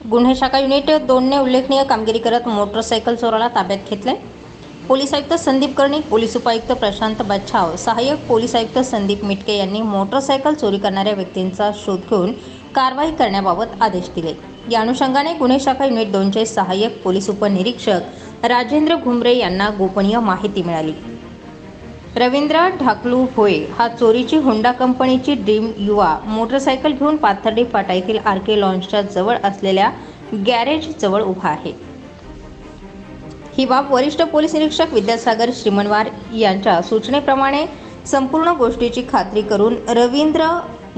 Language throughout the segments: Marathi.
गुन्हे शाखा युनिट दोनने उल्लेखनीय कामगिरी करत मोटरसायकल चोराला ताब्यात घेतले पोलीस आयुक्त संदीप कर्णिक पोलीस उपायुक्त प्रशांत बच्छाव सहाय्यक पोलीस आयुक्त संदीप मिटके यांनी मोटरसायकल चोरी करणाऱ्या व्यक्तींचा शोध घेऊन कारवाई करण्याबाबत आदेश दिले. या अनुषंगाने गुन्हे शाखा युनिट दोनचे सहाय्यक पोलीस उपनिरीक्षक राजेंद्र घुमरे यांना गोपनीय माहिती मिळाली. रवींद्र ढाकलू होय हा चोरीची होंडा कंपनीची ड्रीम युवा मोटरसायकल घेऊन पाथर्डी फाटा येथील आर के लॉन्चच्या जवळ असलेल्या गॅरेज जवळ उभा आहे. ही बाब वरिष्ठ पोलीस निरीक्षक विद्यासागर श्रीमनवार यांच्या सूचनेप्रमाणे संपूर्ण गोष्टीची खात्री करून रवींद्र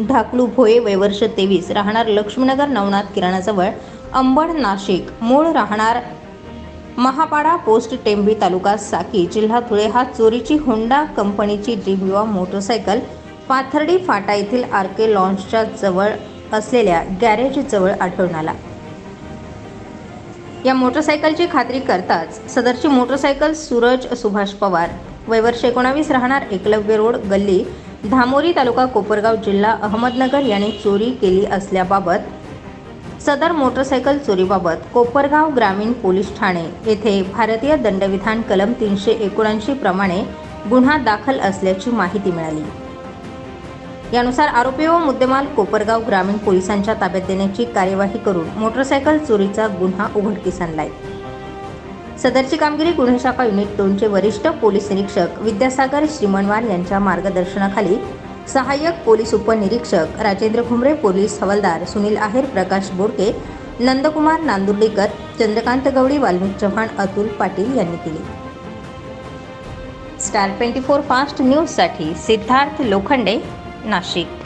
ढाकलू भोये वयवर्ष तेवीस राहणार लक्ष्मीनगर नवनाथ किराणाजवळ अंबड नाशिक मूळ राहणार महापाडा पोस्ट टेंबी तालुका साकी जिल्हा धुळे हा चोरीची होंडा कंपनीची Dream Yuva motorcycle Pathardi Phata येथील आर के लॉन्चच्या जवळ असलेल्या गॅरेजजवळ आढळून आला. या मोटरसायकलची खात्री करताच सदरची मोटरसायकल सूरज सुभाष पवार वयवर्ष एकोणावीस राहणार एकलव्य रोड गल्ली धामोरी तालुका कोपरगाव जिल्हा अहमदनगर यांनी चोरी केली असल्याबाबत सदर मोटरसायकल चोरीबाबत कोपरगाव ग्रामीण पोलीस ठाणे येथे भारतीय दंडविधान कलम तीनशे एकोणऐंशी प्रमाणे गुन्हा दाखल असल्याची माहिती मिळाली. यानुसार आरोपी व मुद्देमाल कोपरगाव ग्रामीण पोलिसांच्या ताब्यात देण्याची कार्यवाही करून मोटरसायकल चोरीचा गुन्हा उघडकीस आणलाय. सदरची कामगिरी गुन्हे शाखा युनिट दोनचे वरिष्ठ पोलीस निरीक्षक विद्यासागर श्रीमनवार यांच्या मार्गदर्शनाखाली सहाय्यक पोलीस उपनिरीक्षक राजेंद्र घुमरे पोलीस हवालदार सुनील आहेर प्रकाश बोडके नंदकुमार नांदुर्डीकर चंद्रकांत गवळी वाल्मिक चव्हाण अतुल पाटील यांनी केली. स्टार ट्वेंटी फोर फास्ट न्यूजसाठी सिद्धार्थ लोखंडे नाशिक.